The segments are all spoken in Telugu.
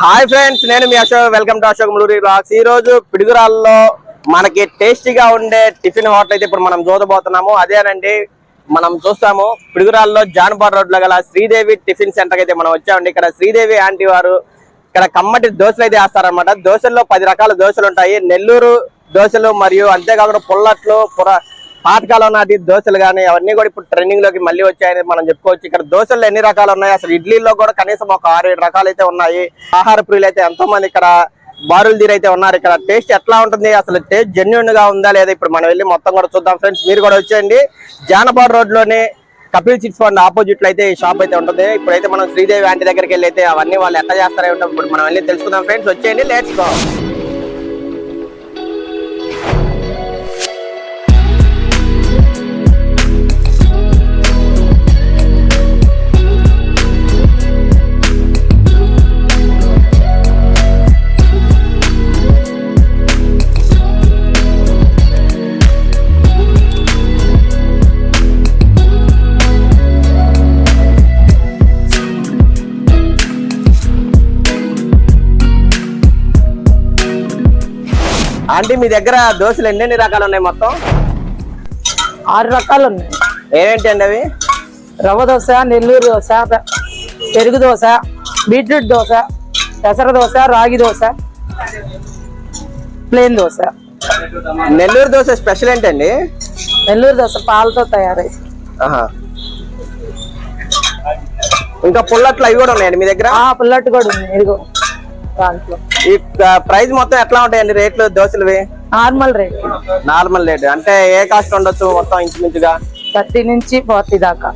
హాయ్ ఫ్రెండ్స్ నేను మీ Ashok. Welcome to Ashok Muluri blogs. ఈ రోజు పిడుగురాల్లో మనకి టేస్టీగా ఉండే టిఫిన్ హోటల్ అయితే ఇప్పుడు మనం చూడబోతున్నాము. అదేనండి మనం చూస్తాము పిడుగురాల్లో జాన్పాడ్ రోడ్లో గల శ్రీదేవి టిఫిన్ సెంటర్ అయితే మనం వచ్చామండి. ఇక్కడ శ్రీదేవి ఆంటీ వారు ఇక్కడ కమ్మటి దోశలు అయితే వేస్తారనమాట దోశల్లో పది రకాల దోశలు ఉంటాయి. నెల్లూరు దోశలు మరియు అంతేకాకుండా పుల్లట్లు పుర పాతకాలం నాటి దోశలు కానీ అవన్నీ కూడా ఇప్పుడు ట్రెండింగ్లోకి మళ్ళీ వచ్చాయని మనం చెప్పుకోవచ్చు. ఇక్కడ దోశలు ఎన్ని రకాలు ఉన్నాయి? అసలు ఇడ్లీలో కూడా కనీసం ఒక ఆరు ఏడు రకాలు అయితే ఉన్నాయి. ఆహార ప్రియులు అయితే ఎంతో మంది ఇక్కడ బారులు తీరైతే అయితే ఉన్నారు. ఇక్కడ టేస్ట్ ఎట్లా ఉంటుంది? అసలు టేస్ట్ జెన్యున్గా ఉందా లేదా? ఇప్పుడు మనం వెళ్ళి మొత్తం కూడా చూద్దాం ఫ్రెండ్స్ మీరు కూడా వచ్చేయండి. జానపాడు రోడ్లోనే కపిల్ చిట్స్ ఫండ్ ఆపోజిట్లో అయితే ఈ షాప్ అయితే ఉంటుంది. ఇప్పుడైతే మనం శ్రీదేవి ఆంటీ దగ్గరికి వెళ్ళి అయితే అవన్నీ వాళ్ళు ఎట్లా చేస్తారో ఇప్పుడు మనం వెళ్ళి తెలుసుకుందాం ఫ్రెండ్స్ వచ్చేయండి. లేట్స్ గో ఆంటీ మీ దగ్గర దోశలు ఎన్ని రకాలు ఉన్నాయి మొత్తం? ఆరు రకాలు ఉన్నాయి ఏంటి అండి అవి? రవ్వ దోశ నెల్లూరు దోశ పెరుగు దోశ బీట్రూట్ దోశ పెసర దోశ రాగి దోశ ప్లేన్ దోశ. నెల్లూరు దోశ స్పెషల్ ఏంటండి? నెల్లూరు దోశ పాలతో తయారై. ఇంకా పుల్లట్లు అవి కూడా ఉన్నాయండి మీ దగ్గర? ఆ పుల్లట్టు కూడా ఉంది ఇదిగో దాంట్లో. ఈ ప్రైస్ మొత్తం ఎట్లా ఉంటాయండి రేట్లు దోశలవి? Normal rate. Normal rate. అంటే ఏ కాస్ట్ ఉండొచ్చు మొత్తం ఇంచుమించుగా? థర్టీ నుంచి ఫార్టీ దాకా.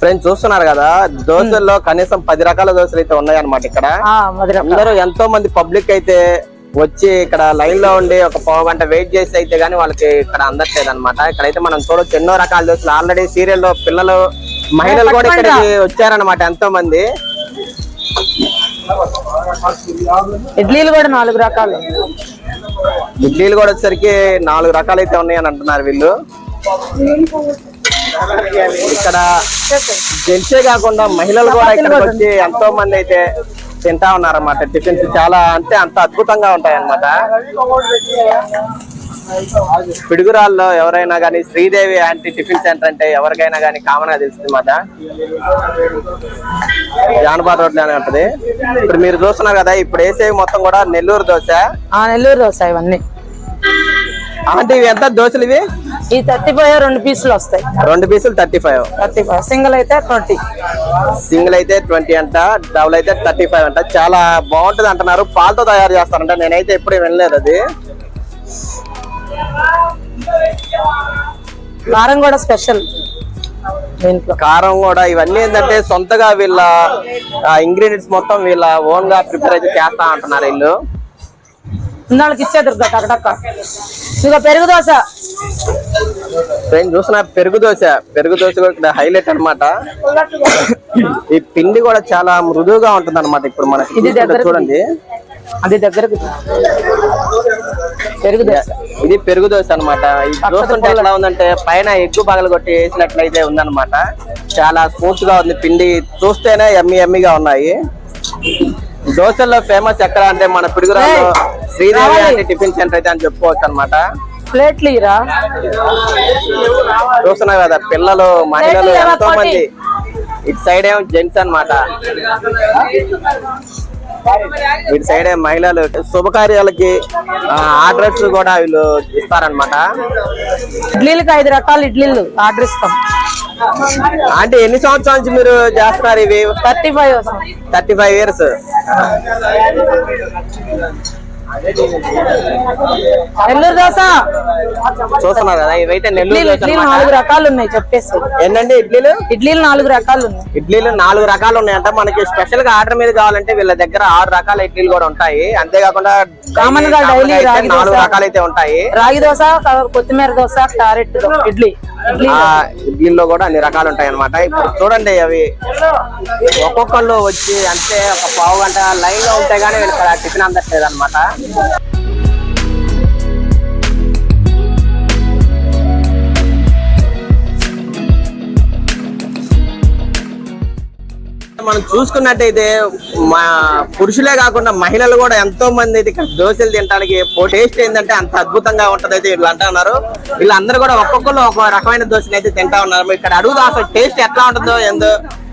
ఫ్రెండ్స్ చూస్తున్నారు కదా దోశల్లో కనీసం పది రకాల దోశలు అయితే ఉన్నాయి అనమాట ఇక్కడ అందరూ ఎంతో మంది పబ్లిక్ అయితే వచ్చి ఇక్కడ లైన్లో ఉండి ఒక పావు గంట వెయిట్ చేసి అయితే గానీ వాళ్ళకి ఇక్కడ అందట్లేదు అనమాట ఇక్కడైతే మనం చూడొచ్చు ఎన్నో రకాల దోశలు. ఆల్రెడీ సీరియల్లో పిల్లలు మహిళలు కూడా ఇక్కడికి వచ్చారనమాట ఎంతో మంది. ఇడ్లీలు కూడా నాలుగు రకాలు. ఇడ్లీలు కూడా వచ్చేసరికి నాలుగు రకాలు అయితే ఉన్నాయని అంటున్నారు వీళ్ళు. ఇక్కడ జెంట్సే కాకుండా మహిళలు కూడా ఇక్కడికి వచ్చి ఎంతో మంది అయితే తింటా ఉన్నారన్నమాట. టిఫిన్స్ చాలా అంటే అంత అద్భుతంగా ఉంటాయి అన్నమాట పిడుగురాల్లో ఎవరైనా కానీ శ్రీదేవి యాంటీ టిఫిన్ సెంటర్ అంటే ఎవరికైనా కానీ కామన్గా తెలుస్తుంది అన్నమాట జానబాద్ రోడ్లోనే ఉంటది. ఇప్పుడు మీరు చూస్తున్నారు కదా ఇప్పుడు వేసేవి మొత్తం కూడా నెల్లూరు దోశ. ఆ నెల్లూరు దోశ ఇవన్నీ. అంటే ఇవి ఎంత దోశలు ఇవి? ఈ థర్టీ ఫైవ్ రెండు పీసులు వస్తాయి. రెండు పీసులు thirty five. Thirty five. Single అయితే ట్వంటీ. సింగిల్ అయితే ట్వంటీ అంట డబుల్ అయితే థర్టీ ఫైవ్ అంట. చాలా బాగుంటది అంటున్నారు. పాలతో తయారు చేస్తారంట. నేనైతే ఎప్పుడు వినలేదు అది. కారం కూడా స్పెషల్. కారం కూడా ఇవన్నీ ఏంటంటే సొంతగా వీళ్ళ ఇంగ్రీడియంట్స్ మొత్తం వీళ్ళ ఓన్గా ప్రిపేర్ అయితే చేస్తా అంటున్నారు వీళ్ళు. ఇన్నాళ్ళకి ఇచ్చేద్దరు టక్ టక్. ఇక పెరుగు దోశ. నేను చూసిన పెరుగు దోశ. పెరుగు దోశ కూడా ఇక్కడ హైలైట్ అన్నమాట. ఈ పిండి కూడా చాలా మృదువుగా ఉంటుంది అనమాట ఇప్పుడు మనకి. ఇది దగ్గరకు చూడండి. అది దగ్గరకు పెరుగు దోశ. ఇది పెరుగు దోశ అనమాట ఇది చూస్తుంటే ఎట్లా ఉందంటే పైన ఎగ్గు పగలు కొట్టి వేసినట్లయితే ఉందన్నమాట. చాలా స్మూత్గా ఉంది. పిండి చూస్తేనే ఎమ్మి ఎమ్మిగా ఉన్నాయి. దోశల్లో ఫేమస్ ఎక్కడ అంటే మన పిడుగురాలో శ్రీదేవి అంటే టిఫిన్ సెంటర్ అయితే అని చెప్పుకోవచ్చు అనమాట ప్లేట్లు ఇరా చూస్తున్నావు కదా పిల్లలు మహిళలు ఎంతో మంది ఇటు సైడ్ ఏమో జెంట్స్ అన్నమాట. ఇటు సైడ్ మహిళలు శుభకార్యాలకి ఆర్డర్స్ కూడా వీళ్ళు ఇస్తారనమాట ఇడ్లీలకి ఐదు రకాల ఇడ్లీలు ఆర్డర్ ఇస్తాం. అంటే ఎన్ని సంవత్సరాల నుంచి మీరు చేస్తున్నారు ఇవి? Thirty five thirty five years. Nellore dosa. చూస్తున్నారు కదా ఇవైతే నెల్లూరు ఇడ్లీలు. నాలుగు రకాలు ఉన్నాయి చెప్పేసి. ఏంటండి ఇడ్లీలు? ఇడ్లీలు నాలుగు రకాలు ఉన్నాయి. ఇడ్లీలు నాలుగు రకాలు ఉన్నాయంట. మనకి స్పెషల్గా ఆర్డర్ మీద కావాలంటే వీళ్ళ దగ్గర ఆరు రకాల ఇడ్లీలు కూడా ఉంటాయి. అంతేకాకుండా Common గా రాగి నాలుగు. రకాలు అయితే ఉంటాయి. రాగి దోశ కొత్తిమీర దోశ క్యారెట్ ఇడ్లీ. దీనిలో కూడా అన్ని రకాలు ఉంటాయి అనమాట ఇప్పుడు చూడండి అవి. ఒక్కొక్కళ్ళు వచ్చి అంటే ఒక పావు గంట లైన్లో ఉంటే గానీ వీళ్ళకి టిఫిన్ అందట్లేదు అనమాట మనం చూసుకున్నట్టయితే మా పురుషులే కాకుండా మహిళలు కూడా ఎంతో మంది అయితే ఇక్కడ దోశలు తినడానికి టేస్ట్ ఏంటంటే అంత అద్భుతంగా ఉంటది అయితే వీళ్ళు అంటా ఉన్నారు. వీళ్ళందరూ కూడా ఒక్కొక్కరు ఒక రకమైన దోశలు అయితే తింటా ఉన్నారు. ఇక్కడ అడుగుదా అసలు టేస్ట్ ఎట్లా ఉంటుందో ఏందో.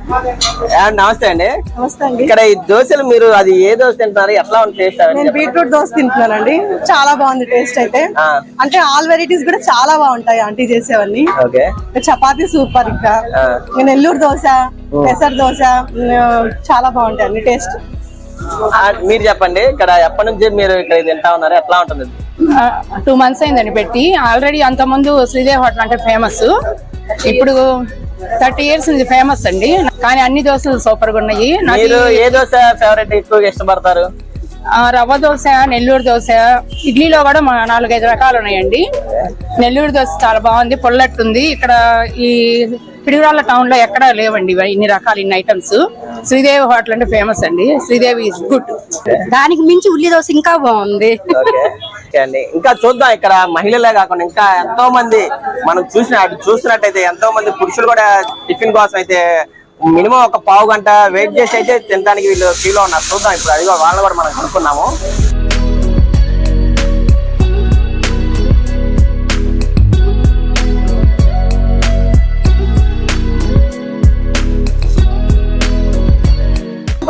నమస్తే అండి. నమస్తే అండి. ఇక్కడ ఈ దోశలు మీరు అది ఏ దోశ తింటున్నారు? ఎట్లా ఉంది టేస్ట్ నేను బీట్రూట్ దోశ తింటున్నానండి. చాలా బాగుంది టేస్ట్ అయితే. అంటే ఆల్ వెరైటీస్ కూడా చాలా బాగుంటాయి ఆంటీ చేసేవన్నీ. చపాతీ సూపర్ ఇంకా. నెల్లూరు దోశ పెసర్ దోశ చాలా బాగుంటాయి అన్ని టేస్ట్ మీరు చెప్పండి ఇక్కడ ఎప్పటి నుంచి మీరు ఇక్కడ తింటా ఉన్నారు? ఎట్లా ఉంటుంది? టూ మంత్స్ అయిందండి పెట్టి. ఆల్రెడీ అంతకుముందు శ్రీదేవి హోటల్ అంటే ఫేమస్ ఇప్పుడు థర్టీ ఇయర్స్ నుంచి ఫేమస్ అండి. కానీ అన్ని దోశలు సూపర్గా ఉన్నాయి మీరు ఏ దోశ ఫేవరెట్ ఎక్కువగా ఇష్టపడతారు? ఆ, రవ్వ దోశ నెల్లూరు దోశ ఇడ్లీలో కూడా మా నాలుగైదు రకాలు ఉన్నాయండి. నెల్లూరు దోశ చాలా బాగుంది పొల్లట్టుంది. ఇక్కడ ఈ పిడిగురాళ్ళ టౌన్లో ఎక్కడా లేవండి ఇన్ని రకాల ఇన్ని ఐటమ్స్ శ్రీదేవి హోటల్ అంటే ఫేమస్ అండి. శ్రీదేవి ఇస్ గుడ్ దానికి మించి ఉల్లి దోశ ఇంకా బాగుంది. ఓకే అండి ఇంకా చూద్దాం ఇక్కడ మహిళలే కాకుండా ఇంకా ఎంతో మంది మనం చూసిన చూసినట్టయితే ఎంతో మంది పురుషులు కూడా టిఫిన్ కోసం అయితే మినిమం ఒక పావు గంట వెయిట్ చేసి అయితే తినడానికి వీళ్ళు ఫీల్ ఉన్నారు. చూద్దాం ఇప్పుడు. అది కూడా వాళ్ళని కూడా మనం కనుక్కున్నాము.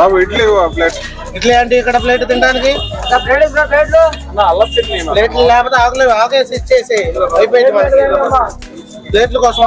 బాబు ఇడ్లీ ప్లేట్. ఇట్లా అంటే ఇక్కడ ప్లేట్ తినడానికి? ప్లేట్లు లేకపోతే ఆకలేదు ఆకేసి ఇచ్చేసి అయిపోయింది ప్లేట్ల కోసం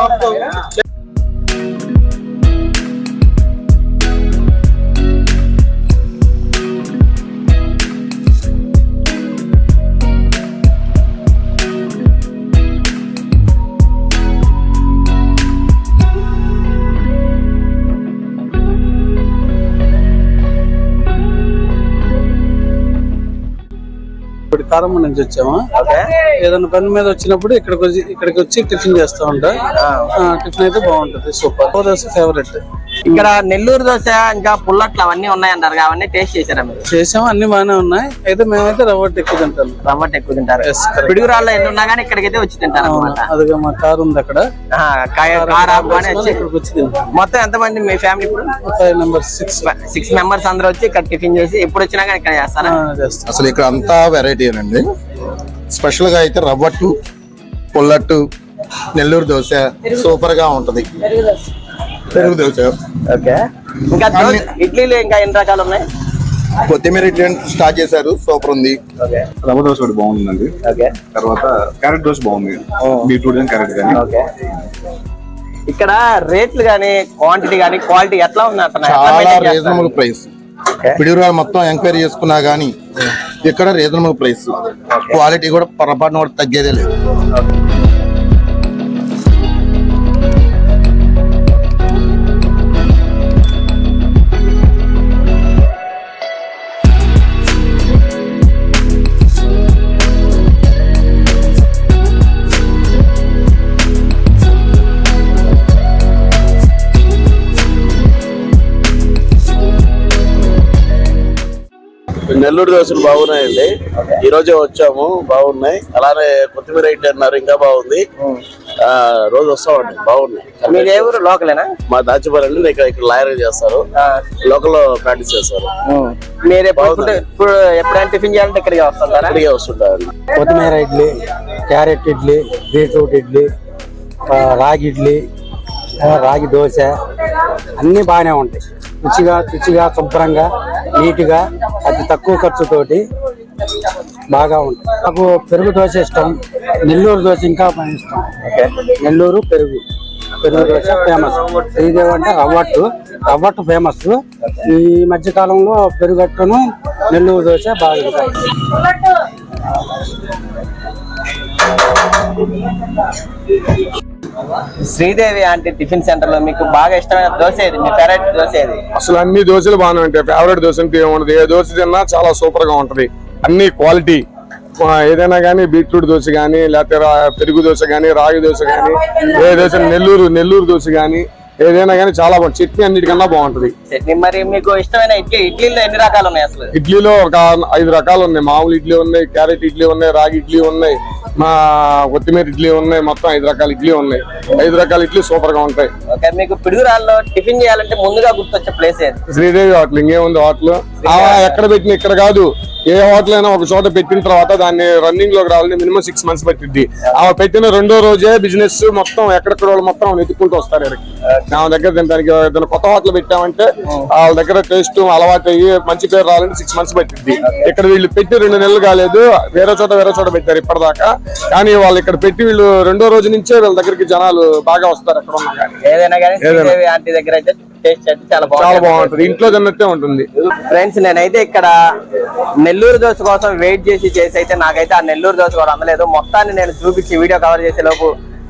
కారమ్మ నుంచి వచ్చాము. ఓకే. ఏదైనా పని మీద వచ్చినప్పుడు ఇక్కడికి వచ్చి ఇక్కడికి వచ్చి టిఫిన్ చేస్తా ఉంటా. ఆ, టిఫిన్ అయితే బాగుంటది సూపర్. దోశ ఫేవరెట్ ఇక్కడ నెల్లూరు దోశ ఇంకా పుల్లట్లు అవన్నీ ఉన్నాయంటారు కదా, అవన్నీ టేస్ట్ చేశారా మీరు? చేసాము అన్ని బాగానే ఉన్నాయి. అయితే మేమైతే రవ్వ ఎక్కువ తింటాం. రవ్వట్ ఎక్కువ తింటారు. పిడుగురాల్లో ఎన్ని ఉన్నా కానీ ఇక్కడికైతే వచ్చి తింటారు అదిగా మా కారు ఉంది అక్కడ. ఇక్కడికి వచ్చి తింటాం మొత్తం ఎంతమంది మీ ఫ్యామిలీ ఇప్పుడు? Five numbers six. Six members అందరూ వచ్చి ఇక్కడ టిఫిన్ చేసి ఎప్పుడు వచ్చినా కానీ ఇక్కడ చేస్తారా? చేస్తాం. అసలు ఇక్కడ అంతా వెరైటీ అండి స్పెషల్గా అయితే రవ్వట్టు పుల్లట్టు నెల్లూరు దోశ సూపర్గా ఉంటది. పెరుగు దోశ. ఓకే. ఇంకా ఇడ్లీలు ఇంకా ఎన్ని రకాలు ఉన్నాయి? కొత్తిమీర ఇడ్లీ స్టార్ట్ చేశారు సూపర్ ఉంది. ఓకే. రవ్వ దోశ ఒకటి బాగుందండి. ఓకే. తర్వాత క్యారెట్ దోశ బాగుంది. బీట్రూట్ కానీ క్యారెట్ కానీ. ఓకే. ఇక్కడ రేట్లు గానీ క్వాంటిటీ గానీ క్వాలిటీ ఎట్లా ఉంది చాలా చేస్తారు? రీజనబుల్ ప్రైస్ పిడుగురాలు మొత్తం ఎంక్వైరీ చేసుకున్నా గానీ ఇక్కడ రీజనబుల్ ప్రైస్. క్వాలిటీ కూడా పొరపాటున కూడా తగ్గేదే లేదు. నెల్లూరు దోశలు బాగున్నాయండి. ఈ రోజే వచ్చాము బాగున్నాయి. అలానే కొత్తిమీర ఇడ్లీ అన్నారు ఇంకా బాగుంది. ఆ రోజు వస్తామండి బాగున్నాయి. మీరు ఏ ఊరు? లోకలేనా? మా దాచిపల్లి అండి ఇక్కడ ఇక్కడ లాయర్ చేస్తారు. లోకల్లో ప్రాక్టీస్ చేస్తారు. మీరు ఇప్పుడు ఎప్పుడైనా టిఫిన్ చేయాలంటే ఇక్కడికి వస్తుంటారా? ఇక్కడికే కొత్తిమీర ఇడ్లీ క్యారెట్ ఇడ్లీ బీట్రూట్ ఇడ్లీ రాగి ఇడ్లీ రాగి దోశ అన్నీ బాగానే ఉంటాయి. రుచిగా రుచిగా శుభ్రంగా. నీట్గా అతి తక్కువ ఖర్చుతోటి బాగా ఉంటాయి నాకు పెరుగు దోశ ఇష్టం నెల్లూరు దోశ ఇంకా ఇష్టం. నెల్లూరు పెరుగు. పెరుగు దోశ ఫేమస్ అంటే రవ్వట్టు. రవ్వట్టు ఫేమస్ ఈ మధ్య కాలంలో పెరుగట్టును నెల్లూరు దోశ బాగా. శ్రీదేవి అంటే టిఫిన్ సెంటర్లో మీకు బాగా ఇష్టమైన దోశ ఏది? మీ ఫేవరెట్ దోశ ఏది? అసలు అన్ని దోశలు బాగానే ఉంటాయి. ఫేవరెట్ దోశ అంటే ఏముంటది ఏ దోశ తిన్నా చాలా సూపర్గా ఉంటది. అన్ని క్వాలిటీ ఏదైనా కానీ బీట్రూట్ దోశ కానీ లేకపోతే రా- పెరుగు దోశ కానీ రాగి దోశ కానీ ఏ దోశ నెల్లూరు నెల్లూరు దోశ కానీ ఏదైనా కానీ చాలా బాగుంది. చట్నీ అన్నిటికన్నా బాగుంటది. చట్నీ మరి మీకు ఇష్టమైన ఇడ్లీ ఇడ్లీలో ఎన్ని రకాలు ఉన్నాయి అసలు? ఇడ్లీలో ఒక ఐదు రకాలు ఉన్నాయి. మామూలు ఇడ్లీ ఉన్నాయి క్యారెట్ ఇడ్లీ ఉన్నాయి రాగి ఇడ్లీ ఉన్నాయి మా కొత్తిమీర ఇడ్లీ ఉన్నాయి మొత్తం ఐదు రకాల ఇడ్లీ ఉన్నాయి. ఐదు రకాల ఇడ్లీ సూపర్గా ఉంటాయి. ఓకే మీకు పిడుగురాల్లో టిఫిన్ చేయాలంటే ముందుగా గుర్తొచ్చే ప్లేస్ ఏది? శ్రీదేవి హోటల్ ఇంకేముంది హోటల్ ఆ ఎక్కడ పెట్టిన ఇక్కడ కాదు. ఏ హోటల్ అయినా ఒక చోట పెట్టిన తర్వాత దాన్ని రన్నింగ్లోకి రావాలని మినిమం సిక్స్ మంత్స్ పట్టింది ఆ పెట్టిన రెండో రోజే బిజినెస్ మొత్తం ఎక్కడెక్కడ వాళ్ళు మొత్తం వెతుక్కుంటూ వస్తారు ఇక్కడికి. నా దగ్గర దానికి ఏదైనా కొత్త హోటల్ పెట్టామంటే వాళ్ళ దగ్గర టేస్ట్ అలవాటు అయ్యి మంచి పేరు రావాలంటే సిక్స్ మంత్స్ పట్టింది ఇక్కడ వీళ్ళు పెట్టి రెండు నెలలు కాలేదు. వేరే చోట వేరే చోట పెట్టారు ఇప్పటిదాకా. కానీ వాళ్ళు ఇక్కడ పెట్టి వీళ్ళు రెండో రోజు నుంచే వీళ్ళ దగ్గరికి జనాలు బాగా వస్తారు ఎక్కడ ఉన్నా కానీ. ఏదైనా కానీ శ్రీదేవి ఆంటీ దగ్గర అయితే టేస్ట్ అయితే చాలా చాలా బాగుంటుంది. బాగుంటుంది ఇంట్లో తిన్నట్టే ఉంటుంది. ఫ్రెండ్స్ నేనైతే ఇక్కడ నెల్లూరు దోశ కోసం వెయిట్ చేసి చేసి అయితే నాకైతే ఆ నెల్లూరు దోశ కూడా అందలేదు. మొత్తాన్ని నేను చూపించి వీడియో కవర్ చేసే లోపు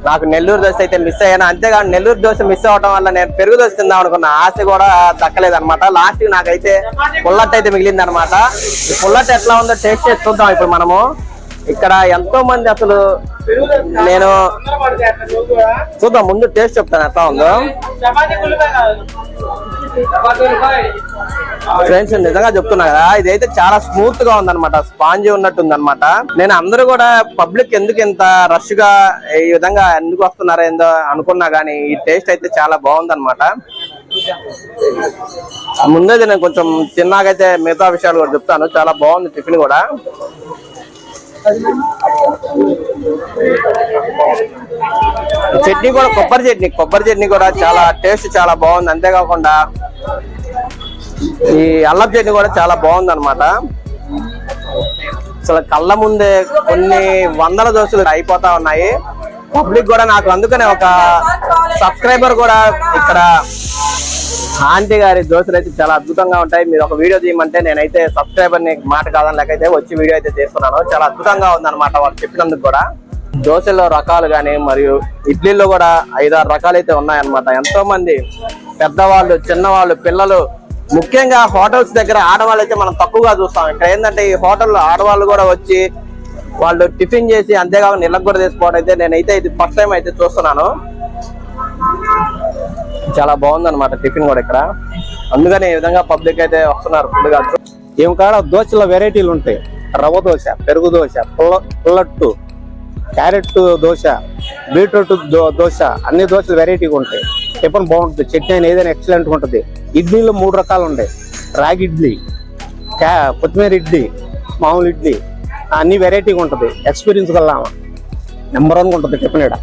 నాకు నెల్లూరు దోశ అయితే మిస్ అయ్యాను. అంతేగాని నెల్లూరు దోశ మిస్ అవడం వల్ల నేను పెరుగు దోశ తిందాం అనుకున్న ఆశ కూడా దక్కలేదు అనమాట లాస్ట్ నాకైతే పుల్లట్ అయితే మిగిలింది అనమాట పుల్లట్ ఎట్లా ఉందో టేస్ట్ చేసి చూద్దాం ఇప్పుడు మనము. ఇక్కడ ఎంతో మంది అసలు నేను చూద్దాం ముందు టేస్ట్ చెప్తాను ఎట్లా ఉందో. ఫ్రెండ్స్ నిజంగా చెప్తున్నా కదా ఇదైతే చాలా స్మూత్గా ఉందన్నమాట స్పాంజ్ ఉన్నట్టు ఉందన్నమాట నేను అందరూ కూడా పబ్లిక్ ఎందుకు ఇంత రష్గా ఈ విధంగా ఎందుకు వస్తున్నారో ఏందో అనుకున్నా గానీ ఈ టేస్ట్ అయితే చాలా బాగుందన్నమాట. ముందే నేను కొంచెం తిన్నాకైతే మిగతా విషయాలు కూడా చెప్తాను చాలా బాగుంది టిఫిన్ కూడా. చట్నీ కూడా కొబ్బరి చట్నీ కొబ్బరి చట్నీ కూడా చాలా టేస్ట్ చాలా బాగుంది. అంతేకాకుండా ఈ అల్లం చట్నీ కూడా చాలా బాగుంది అనమాట అసలు కళ్ళ ముందే కొన్ని వందల దోశలు అయిపోతా ఉన్నాయి. పబ్లిక్ కూడా నాకు అందుకనే ఒక సబ్స్క్రైబర్ కూడా ఇక్కడ ఆంటీ గారి దోశలు అయితే చాలా అద్భుతంగా ఉంటాయి. మీరు ఒక వీడియో తీయమంటే నేనైతే సబ్స్క్రైబర్ని మాట కాదని లేకైతే వచ్చి వీడియో అయితే చేస్తున్నాను. చాలా అద్భుతంగా ఉందన్నమాట వాళ్ళు చెప్పినందుకు కూడా. దోశలో రకాలు కానీ మరియు ఇడ్లీలో కూడా ఐదారు రకాలు అయితే ఉన్నాయన్నమాట. ఎంతో మంది పెద్దవాళ్ళు చిన్నవాళ్ళు పిల్లలు ముఖ్యంగా హోటల్స్ దగ్గర ఆడవాళ్ళు అయితే మనం తక్కువగా చూస్తాం. ఇక్కడ ఏంటంటే ఈ హోటల్లో ఆడవాళ్ళు కూడా వచ్చి వాళ్ళు టిఫిన్ చేసి అంతేకాకుండా ఇళ్ళకి కూడా తీసుకోవడం అయితే నేనైతే ఇది ఫస్ట్ టైం అయితే చూస్తున్నాను. చాలా బాగుందన్నమాట టిఫిన్ కూడా ఇక్కడ. అందుకని ఈ విధంగా పబ్లిక్ అయితే వస్తున్నారు ఫుడ్ కాదు. ఏం కాడ దోశల వెరైటీలు ఉంటాయి. రవ్వ దోశ పెరుగు దోశ పుల్ల పుల్లట్టు క్యారెట్ దోశ బీట్రూట్ దోశ అన్ని దోశలు వెరైటీగా ఉంటాయి. టిఫిన్ బాగుంటుంది. చట్నీ అయినా ఏదైనా ఎక్సలెంట్ ఉంటుంది. ఇడ్లీలో మూడు రకాలు ఉంటాయి. రాగి ఇడ్లీ క్యా కొత్తిమీర ఇడ్లీ మామూలు ఇడ్లీ అన్ని వెరైటీగా ఉంటుంది. ఎక్స్పీరియన్స్ కల్లా. నెంబర్ వన్గా ఉంటుంది టిఫిన్ ఇక్కడ.